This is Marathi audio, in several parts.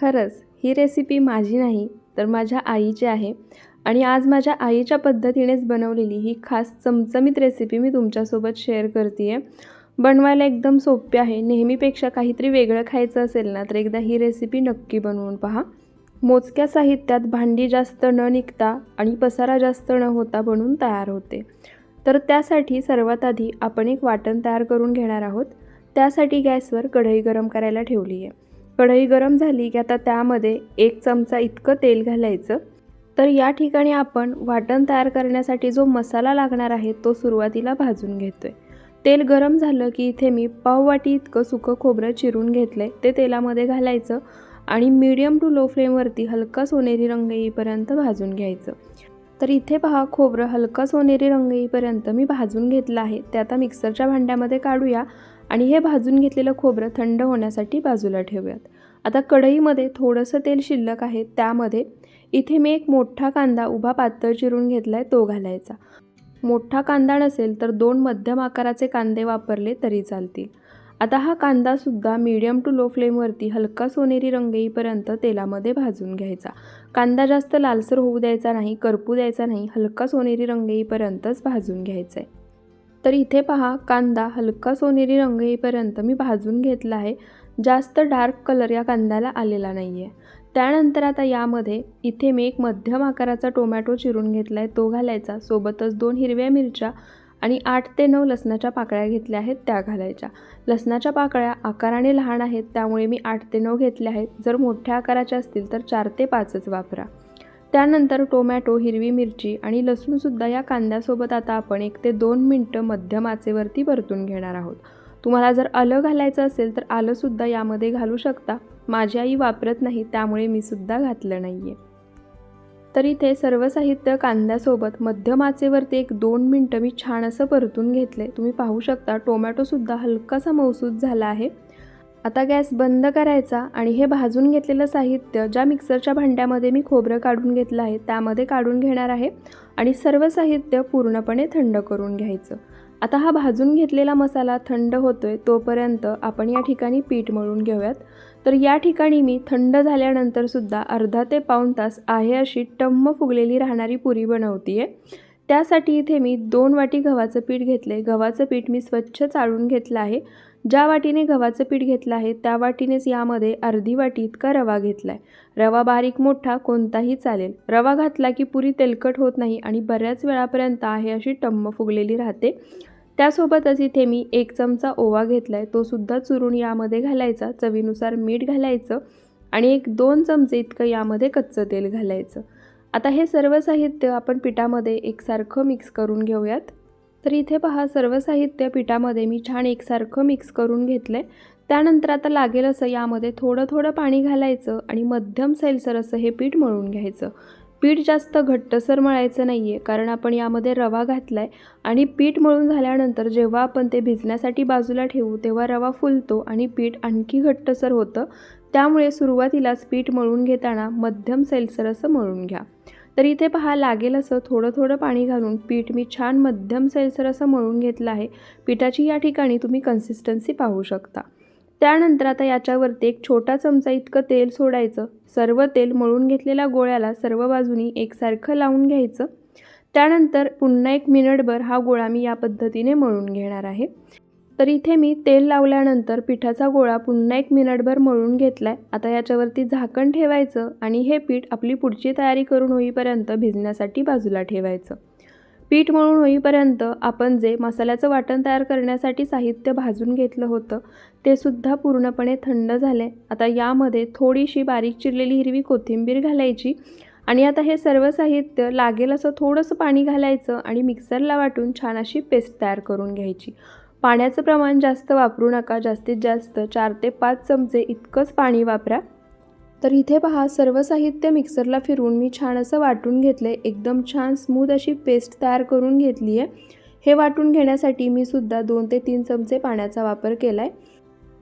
खरंच ही रेसिपी माझी नाही तर माझ्या आईची आहे. आणि आज माझ्या आईच्या पद्धतीनेच बनवलेली ही खास चमचमीत रेसिपी मी तुमच्यासोबत शेअर करते आहे बनवायला एकदम सोपी आहे. नेहमीपेक्षा काहीतरी वेगळं खायचं असेल ना तर एकदा ही रेसिपी नक्की बनवून पहा. मोजक्या साहित्यात भांडी जास्त न निघता आणि पसारा जास्त न होता बनून तयार होते. तर त्यासाठी सर्वात आधी आपण एक वाटण तयार करून घेणार आहोत. त्यासाठी गॅसवर कढई गरम करायला ठेवली आहे कढई गरम झाली की आता त्यामध्ये एक चमचा इतकं तेल घालायचं. तर या ठिकाणी आपण वाटण तयार करण्यासाठी जो मसाला लागणार आहे तो सुरुवातीला भाजून घेतो आहे तेल गरम झालं की इथे मी पाववाटी इतकं सुकं खोबरं चिरून घेतलं आहे ते तेलामध्ये घालायचं आणि मीडियम टू लो फ्लेमवरती हलका सोनेरी रंग येईपर्यंत भाजून घ्यायचं. तर इथे पहा खोबरं हलका सोनेरी रंग येईपर्यंत मी भाजून घेतलं आहे. ते आता मिक्सरच्या भांड्यामध्ये काढूया आणि हे भाजून घेतलेलं खोबरं थंड होण्यासाठी बाजूला ठेवूयात. आता कढईमध्ये थोडंसं तेल शिल्लक आहे त्यामध्ये इथे मी एक मोठा कांदा उभा पातळ चिरून घेतला आहे तो घालायचा. मोठा कांदा नसेल तर दोन मध्यम आकाराचे कांदे वापरले तरी चालतील. आता हा कांदासुद्धा मीडियम टू लो फ्लेमवरती हलका सोनेरी रंग येईपर्यंत तेलामध्ये भाजून घ्यायचा. कांदा जास्त लालसर होऊ द्यायचा नाही करपू द्यायचा नाही हलका सोनेरी रंग येईपर्यंतच भाजून घ्यायचा आहे तर इथे पहा कांदा हलका सोनेरी रंग येईपर्यंत मी भाजून घेतला आहे. जास्त डार्क कलर या कांद्याला आलेला नाही आहे त्यानंतर आता यामध्ये इथे मी एक मध्यम आकाराचा टोमॅटो चिरून घेतला आहे तो घालायचा. सोबतच दोन हिरव्या मिरच्या आणि आठ ते नऊ लसणाच्या पाकळ्या घेतल्या आहेत त्या घालायच्या. लसणाच्या पाकळ्या आकाराने लहान आहेत त्यामुळे मी आठ ते नऊ घेतल्या आहेत. जर मोठ्या आकाराच्या असतील तर चार ते पाचच वापरा. त्यानंतर टोमॅटो हिरवी मिरची आणि लसूणसुद्धा या कांद्यासोबत आता आपण एक ते दोन मिनटं मध्यम आचेवरती परतून घेणार आहोत. तुम्हाला जर आलं घालायचं असेल तर आलंसुद्धा यामध्ये घालू शकता. माझी आई वापरत नाही त्यामुळे मी सुद्धा घातलं नाही आहे तर इथे सर्व साहित्य कांद्यासोबत मध्यम आचेवरती एक दोन मिनटं मी छान असं परतून घेतले तुम्ही पाहू शकता टोमॅटोसुद्धा हलकासा मौसूद झाला आहे. आता गॅस बंद करायचा आणि हे भाजून घेतलेलं साहित्य ज्या मिक्सरच्या भांड्यामध्ये मी खोबरं काढून घेतलं आहे त्यामध्ये काढून घेणार आहे आणि सर्व साहित्य पूर्णपणे थंड करून घ्यायचं. आता हा भाजून घेतलेला मसाला थंड होतोय तोपर्यंत आपण या ठिकाणी पीठ मळून घेऊयात. तर या ठिकाणी मी थंड झाल्यानंतरसुद्धा अर्धा ते पाऊण तास आहे अशी टम्म फुगलेली राहणारी पुरी बनवते आहे त्यासाठी इथे मी दोन वाटी गव्हाचं पीठ घेतलं आहे गव्हाचं पीठ मी स्वच्छ चाळून घेतलं आहे. ज्या वाटीने गव्हाचं पीठ घेतलं आहे त्या वाटीनेच यामध्ये अर्धी वाटी इतका रवा घेतला आहे रवा बारीक मोठा कोणताही चालेल. रवा घातला की पुरी तेलकट होत नाही आणि बऱ्याच वेळापर्यंत आहे अशी टम्म फुगलेली राहते. त्यासोबतच इथे मी एक चमचा ओवा घेतला आहे तोसुद्धा चुरून यामध्ये घालायचा. चवीनुसार मीठ घालायचं आणि एक दोन चमचे इतकं यामध्ये कच्चं तेल घालायचं. आता हे सर्व साहित्य आपण पिठामध्ये एकसारखं मिक्स करून घेऊयात. तर इथे पहा सर्व साहित्य पिठामध्ये मी छान एकसारखं मिक्स करून घेतलं आहे त्यानंतर आता लागेल असं यामध्ये थोडं थोडं पाणी घालायचं आणि मध्यम सैलसर असं हे पीठ मळून घ्यायचं. पीठ जास्त घट्टसर मळायचं नाही आहे कारण आपण यामध्ये रवा घातला आहे आणि पीठ मळून झाल्यानंतर जेव्हा आपण ते भिजण्यासाठी बाजूला ठेवू तेव्हा रवा फुलतो आणि पीठ आणखी घट्टसर होतं. त्यामुळे सुरुवातीलाच पीठ मळून घेताना मध्यम सैलसर असं मळून घ्या. तर इथे पहा लागेल असं थोडं थोडं पाणी घालून पीठ मी छान मध्यम सैलसर असं मळून घेतलं आहे. पिठाची या ठिकाणी तुम्ही कन्सिस्टन्सी पाहू शकता. त्यानंतर आता याच्यावरती एक छोटा चमचा इतकं तेल सोडायचं. सर्व तेल मळून घेतलेल्या गोळ्याला सर्व बाजूनी एकसारखं लावून घ्यायचं. त्यानंतर पुन्हा एक मिनिटभर हा गोळा मी या पद्धतीने मळून घेणार आहे. तर इथे मी तेल लावल्यानंतर पिठाचा गोळा पुन्हा एक मिनिटभर मळून घेतला आहे आता याच्यावरती झाकण ठेवायचं आणि हे पीठ आपली पुढची तयारी करून होईपर्यंत भिजण्यासाठी बाजूला ठेवायचं. पीठ मळून होईपर्यंत आपण जे मसाल्याचं वाटण तयार करण्यासाठी साहित्य भाजून घेतलं होतं ते सुद्धा पूर्णपणे थंड झाले. आता यामध्ये थोडीशी बारीक चिरलेली हिरवी कोथिंबीर घालायची आणि आता हे सर्व साहित्य लागेल असं थोडंसं पाणी घालायचं आणि मिक्सरला वाटून छान अशी पेस्ट तयार करून घ्यायची. पाण्याचं प्रमाण जास्त वापरू नका जास्तीत जास्त चार ते पाच चमचे इतकंच पाणी वापरा. तर इथे पहा सर्व साहित्य मिक्सरला फिरवून मी छान असं वाटून घेतलं आहे एकदम छान स्मूथ अशी पेस्ट तयार करून घेतली आहे हे वाटून घेण्यासाठी मी सुद्धा दोन ते तीन चमचे पाण्याचा वापर केला आहे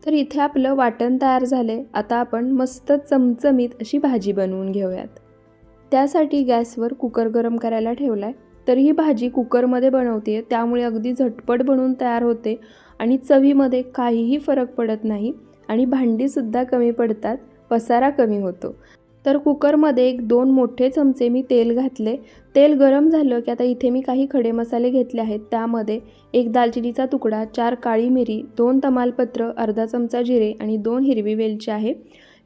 तर इथे आपलं वाटण तयार झालं आहे आता आपण मस्त चमचमीत अशी भाजी बनवून घेऊयात. त्यासाठी गॅसवर कुकर गरम करायला ठेवला आहे तर ही भाजी कुकरमध्ये बनवते. त्यामुळे अगदी झटपट बनवून तयार होते आणि चवीमध्ये काहीही फरक पडत नाही आणि भांडीसुद्धा कमी पडतात पसारा कमी होतो. तर कुकरमध्ये एक दोन मोठे चमचे मी तेल घातले. तेल गरम झालं की आता इथे मी काही खडे मसाले घेतले आहेत. त्यामध्ये एक दालचिनीचा तुकडा चार काळी मिरी दोन तमालपत्र अर्धा चमचा जिरे आणि दोन हिरवी वेलची आहे.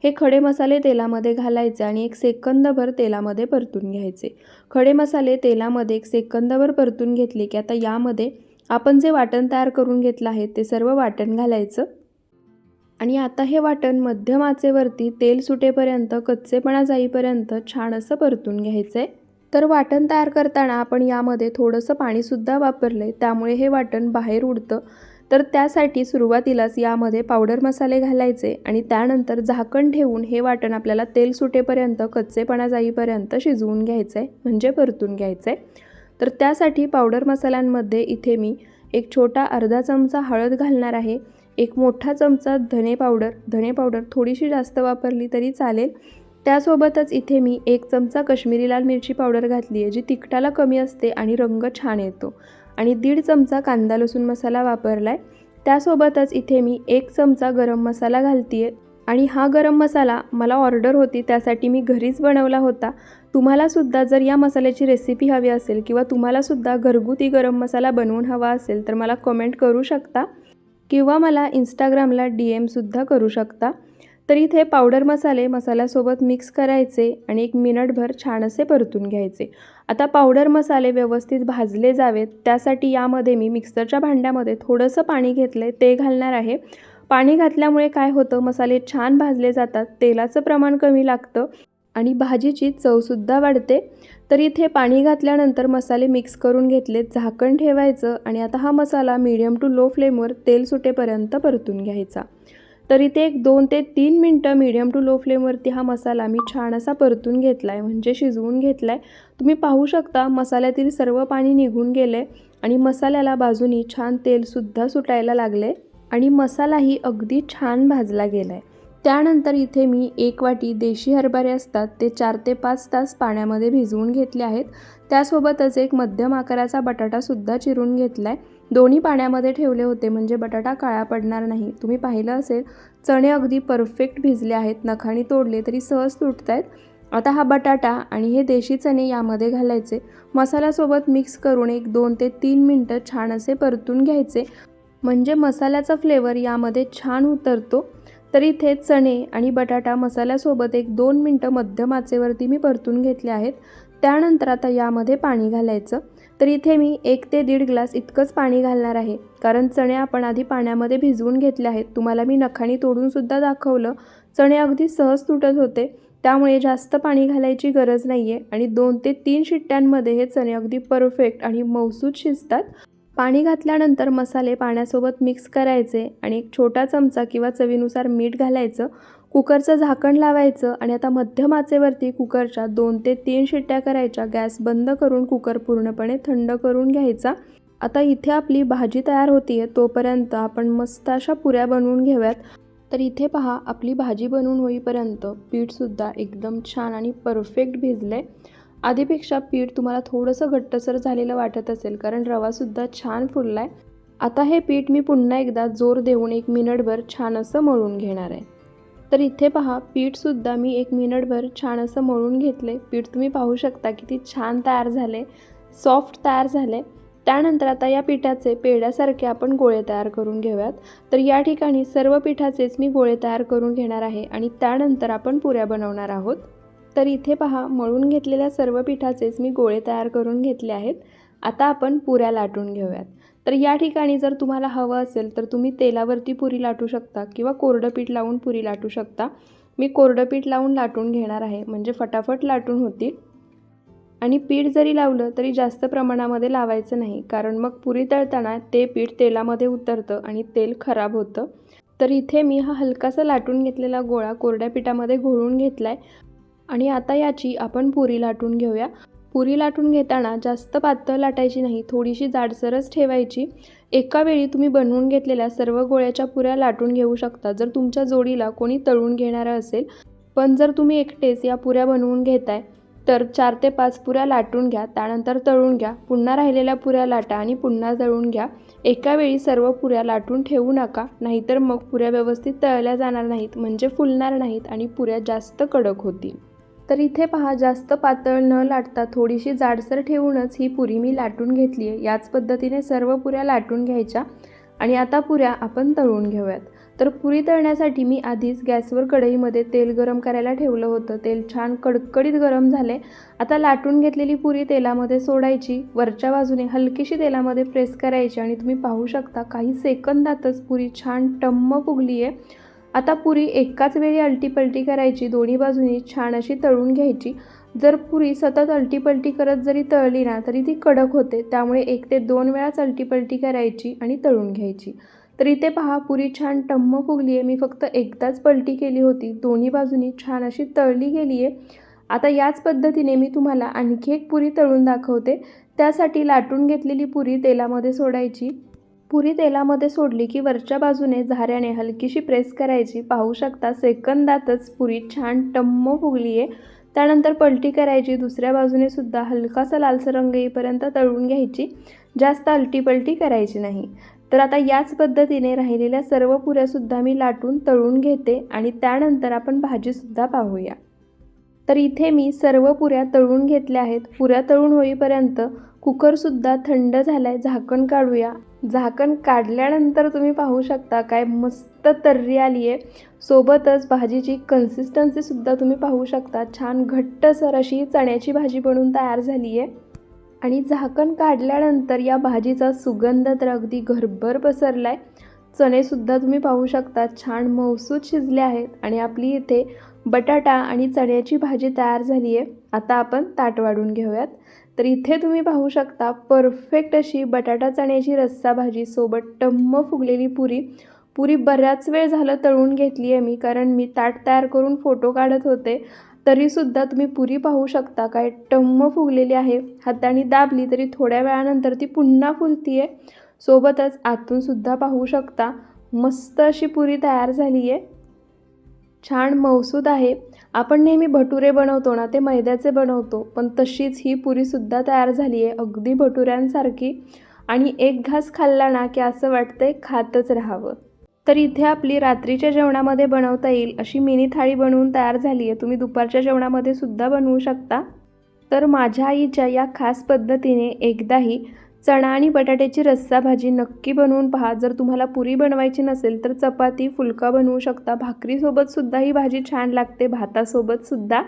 हे खडे मसाले तेलामध्ये घालायचे आणि एक सेकंदभर तेलामध्ये परतून घ्यायचे. खडे मसाले तेलामध्ये एक सेकंदभर परतून घेतले की आता यामध्ये आपण जे वाटण तयार करून घेतलं आहे ते सर्व वाटण घालायचं. आणि आता हे वाटण मध्यम आचेवरती तेल सुटेपर्यंत कच्चेपणा जाईपर्यंत छान असं परतून घ्यायचं आहे तर वाटण तयार करताना आपण यामध्ये थोडंसं पाणीसुद्धा वापरलं आहे त्यामुळे हे वाटण बाहेर उडतं. तर त्यासाठी सुरुवातीलाच यामध्ये पावडर मसाले घालायचे आणि त्यानंतर झाकण ठेवून हे वाटण आपल्याला तेल सुटेपर्यंत कच्चेपणा जाईपर्यंत शिजवून घ्यायचं आहे म्हणजे परतून घ्यायचं. आहे तर त्यासाठी पावडर मसाल्यांमध्ये इथे मी एक छोटा अर्धा चमचा हळद घालणार आहे एक मोठा चमचा धने पावडर धने पावडर थोडीशी जास्त वापरली तरी चालेल. त्यासोबतच इथे मी एक चमचा कश्मीरी लाल मिरची पावडर घातली आहे जी तिखटाला कमी असते आणि रंग छान येतो. आणि दीड चमचा कांदा लसूण मसाला वापरला आहे त्यासोबतच इथे मी एक चमचा गरम मसाला घालते आहे आणि हा गरम मसाला मला ऑर्डर होती त्यासाठी मी घरीच बनवला होता. तुम्हालासुद्धा जर या मसाल्याची रेसिपी हवी असेल किंवा तुम्हालासुद्धा घरगुती गरम मसाला बनवून हवा असेल तर मला कमेंट करू शकता. किंवा मला इंस्टाग्रामला डी एमसुद्धा करू शकता. तर इथे पावडर मसाले मसाल्यासोबत मिक्स करायचे आणि एक मिनटभर छान असे परतून घ्यायचे. आता पावडर मसाले व्यवस्थित भाजले जावेत. त्यासाठी यामध्ये मी मिक्सरच्या भांड्यामध्ये थोडंसं पाणी घेतलं आहे ते घालणार आहे. पाणी घातल्यामुळे काय होतं मसाले छान भाजले जातात तेलाचं प्रमाण कमी लागतं आणि भाजीची चवसुद्धा वाढते. तर इथे पाणी घातल्यानंतर मसाले मिक्स करून घेतले झाकण ठेवायचं आणि आता हा मसाला मीडियम टू लो फ्लेमवर तेल सुटेपर्यंत परतून घ्यायचा. तर इथे एक दोन ते तीन मिनटं मीडियम टू लो फ्लेमवरती हा मसाला मी छान असा परतून घेतला आहे म्हणजे शिजवून घेतला आहे तुम्ही पाहू शकता मसाल्यातील सर्व पाणी निघून गेले आणि मसाल्याला बाजूनी छान तेलसुद्धा सुटायला लागले आणि मसालाही अगदी छान भाजला गेला आहे त्यानंतर इथे मी एक वाटी देशी हरभरे असतात ते चार ते पाच तास पाण्यामध्ये भिजवून घेतले आहेत. त्यासोबतच एक मध्यम आकाराचा बटाटासुद्धा चिरून घेतला आहे दोन्ही पाण्यामध्ये ठेवले होते म्हणजे बटाटा काळा पडणार नाही. तुम्ही पाहिलं असेल चणे अगदी परफेक्ट भिजले आहेत नखाणी तोडले तरी सहज तुटत आहेत आता हा बटाटा आणि हे देशी चणे यामध्ये घालायचे. मसाल्यासोबत मिक्स करून एक दोन ते तीन मिनटं छान असे परतून घ्यायचे. म्हणजे मसाल्याचा फ्लेवर यामध्ये छान उतरतो. तर इथे चणे आणि बटाटा मसाल्यासोबत एक दोन मिनटं मध्यम आचेवरती मी परतून घेतले आहेत. त्यानंतर आता यामध्ये पाणी घालायचं. तर इथे मी एक ते दीड ग्लास इतकंच पाणी घालणार आहे. कारण चणे आपण आधी पाण्यामध्ये भिजवून घेतले आहेत. तुम्हाला मी नखानी तोडूनसुद्धा दाखवलं. चणे अगदी सहज तुटत होते. त्यामुळे जास्त पाणी घालायची गरज नाही आहे आणि दोन ते तीन शिट्ट्यांमध्ये हे चणे अगदी परफेक्ट आणि मौसूद शिजतात. पाणी घातल्यानंतर मसाले पाण्यासोबत मिक्स करायचे आणि एक छोटा चमचा किंवा चवीनुसार मीठ घालायचं कुकरचं झाकण लावायचं आणि आता मध्यम आचेवरती कुकरच्या दोन ते तीन शिट्ट्या करायच्या. गॅस बंद करून कुकर पूर्णपणे थंड करून घ्यायचा. आता इथे आपली भाजी तयार होती आहे तोपर्यंत आपण मस्त अशा पुऱ्या बनवून घेऊयात. तर इथे पहा आपली भाजी बनवून होईपर्यंत पीठसुद्धा एकदम छान आणि परफेक्ट भिजलं आहे आधीपेक्षा पीठ तुम्हाला थोडंसं घट्टसर झालेलं वाटत असेल कारण रवासुद्धा छान फुलला आहे आता हे पीठ मी पुन्हा एकदा जोर देऊन एक मिनिटभर छान असं मळून घेणार आहे. तर इथे पहा पीठसुद्धा मी एक मिनिटभर छान असं मळून घेतले पीठ तुम्ही पाहू शकता किती छान तयार झाले सॉफ्ट तयार झाले त्यानंतर आता या पिठाचे पेढ्यासारखे आपण गोळे तयार करून घेऊयात. तर या ठिकाणी सर्व पिठाचेच मी गोळे तयार करून घेणार आहे आणि त्यानंतर आपण पुऱ्या बनवणार आहोत. तर इथे पहा मळून घेतलेल्या सर्व पिठाचेच मी गोळे तयार करून घेतले आहेत. आता आपण पुऱ्या लाटून घेऊयात. तर या ठिकाणी जर तुम्हाला हवं असेल तर तुम्ही तेलावरती पुरी लाटू शकता किंवा कोरडं पीठ लावून पुरी लाटू शकता. मी कोरडं पीठ लावून लाटून घेणार आहे म्हणजे फटाफट लाटून होतील. आणि पीठ जरी लावलं तरी जास्त प्रमाणामध्ये लावायचं नाही कारण मग पुरी तळताना ते पीठ तेलामध्ये उतरतं आणि तेल खराब होतं. तर इथे मी हा हलकासा लाटून घेतलेला गोळा कोरड्या पिठामध्ये घोळून घेतला आहे आणि आता याची आपण पुरी लाटून घेऊया. पुरी लाटून घेताना जास्त पातळ लाटायची नाही थोडीशी जाडसरच ठेवायची. एका वेळी तुम्ही बनवून घेतलेल्या सर्व गोळ्याच्या पुऱ्या लाटून घेऊ शकता जर तुमच्या जोडीला कोणी तळून घेणारं असेल. पण जर तुम्ही एकटेच या पुऱ्या बनवून घेताय तर चार ते पाच पुऱ्या लाटून घ्या त्यानंतर तळून घ्या. पुन्हा राहिलेल्या पुऱ्या लाटा आणि पुन्हा तळून घ्या. एका वेळी सर्व पुऱ्या लाटून ठेवू नका नाहीतर मग पुऱ्या व्यवस्थित तळल्या जाणार नाहीत म्हणजे फुलणार नाहीत आणि पुऱ्या जास्त कडक होतील. तर इथे पहा जास्त पातळ न लाटता थोडीशी जाडसर ठेवूनच ही पुरी मी लाटून घेतली आहे. याच पद्धतीने सर्व पुऱ्या लाटून घ्यायच्या आणि आता पुऱ्या आपण तळून घेऊयात. तर पुरी तळण्यासाठी मी आधीच गॅसवर कढईमध्ये तेल गरम करायला ठेवलं होतं. तेल छान कडकडीत गरम झाले. आता लाटून घेतलेली पुरी तेलामध्ये सोडायची. वरच्या बाजूने हलकीशी तेलामध्ये प्रेस करायची आणि तुम्ही पाहू शकता काही सेकंदातच पुरी छान टम्म फुगली आहे आता पुरी एकाच वेळी अलटीपलटी करायची दोन्ही बाजूनी छान अशी तळून घ्यायची. जर पुरी सतत अलटीपलटी करत जरी तळली ना तरी ती कडक होते. त्यामुळे एक ते दोन वेळाच अलटीपलटी करायची आणि तळून घ्यायची. तर इथे पहा पुरी छान टम्म फुगली आहे मी फक्त एकदाच पलटी केली होती. दोन्ही बाजूनी छान अशी तळली गेली आहे आता याच पद्धतीने मी तुम्हाला आणखी एक पुरी तळून दाखवते. त्यासाठी लाटून घेतलेली पुरी तेलामध्ये सोडायची. पुरी तेलामध्ये सोडली की वरच्या बाजूने झाऱ्याने हलकीशी प्रेस करायची. पाहू शकता सेकंदातच पुरी छान टम्म फुगली आहे त्यानंतर पलटी करायची. दुसऱ्या बाजूने सुद्धा हलकासा लालसर रंग येईपर्यंत तळून घ्यायची. जास्त अलटीपलटी करायची नाही. तर आता याच पद्धतीने राहिलेल्या सर्व पुऱ्यासुद्धा मी लाटून तळून घेते आणि त्यानंतर आपण भाजीसुद्धा पाहूया. तर इथे मी सर्व पुऱ्या तळून घेतल्या आहेत. पुऱ्या तळून होईपर्यंत कुकरसुद्धा थंड झाला आहे झाकण काढूया. झाकण काढल्यानंतर तुम्ही पाहू शकता काय मस्त तर्री आली आहे. सोबतच भाजीची कन्सिस्टन्सीसुद्धा तुम्ही पाहू शकता. छान घट्टसर अशी चण्याची भाजी बनवून तयार झाली आहे. आणि झाकण काढल्यानंतर या भाजीचा सुगंध तर अगदी घरभर पसरला आहे चणेसुद्धा तुम्ही पाहू शकता. छान मौसूद शिजले आहेत. आणि आपली इथे बटाटा आणि चण्याची भाजी तयार झाली आहे. आता आपण ताट वाढून घेऊयात. तर इथे तुम्ही पाहू शकता परफेक्ट अशी बटाटा चण्याची रस्सा भाजी सोबत टम्म फुगलेली पुरी. पुरी बऱ्याच वेळ झालं तळून घेतली आहे मी कारण मी ताट तयार करून फोटो काढत होते. तरीसुद्धा तुम्ही पुरी पाहू शकता काय टम्म फुगलेली आहे. हाताने दाबली तरी थोड्या वेळानंतर ती पुन्हा फुलती आहे सोबतच आतूनसुद्धा पाहू शकता मस्त अशी पुरी तयार झाली आहे छान मौसूद आहे. आपण नेहमी भटुरे बनवतो ना ते मैद्याचे बनवतो. पण तशीच ही पुरीसुद्धा तयार झाली आहे अगदी भटुऱ्यांसारखी. आणि एक घास खाल्ला ना की असं वाटतंय खातच राहावं. तर इथे आपली रात्रीच्या जेवणामध्ये बनवता येईल अशी मिनी थाळी बनवून तयार झाली आहे तुम्ही दुपारच्या जेवणामध्ये सुद्धा बनवू शकता. तर माझ्या आईच्या या खास पद्धतीने एकदाही चणा आणि बटाट्याची रस्सा भाजी नक्की बनवून पहा. जर तुम्हाला पुरी बनवायची नसेल तर चपाती फुलका बनवू शकता. भाकरीसोबतसुद्धा ही भाजी छान लागते भातासोबतसुद्धा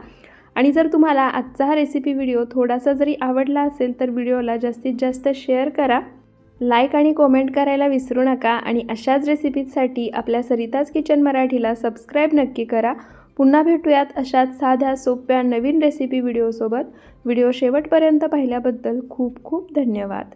आणि जर तुम्हाला आजचा हा रेसिपी व्हिडिओ थोडासा जरी आवडला असेल तर व्हिडिओला जास्तीत जास्त शेअर करा. लाईक आणि कॉमेंट करायला विसरू नका. आणि अशाच रेसिपीजसाठी आपल्या सरिताज किचन मराठीला सबस्क्राईब नक्की करा. पुन्हा भेटूयात अशाच साध्या सोप्या नवीन रेसिपी व्हिडिओसोबत व्हिडिओ शेवटपर्यंत पाहिल्याबद्दल खूप खूप धन्यवाद.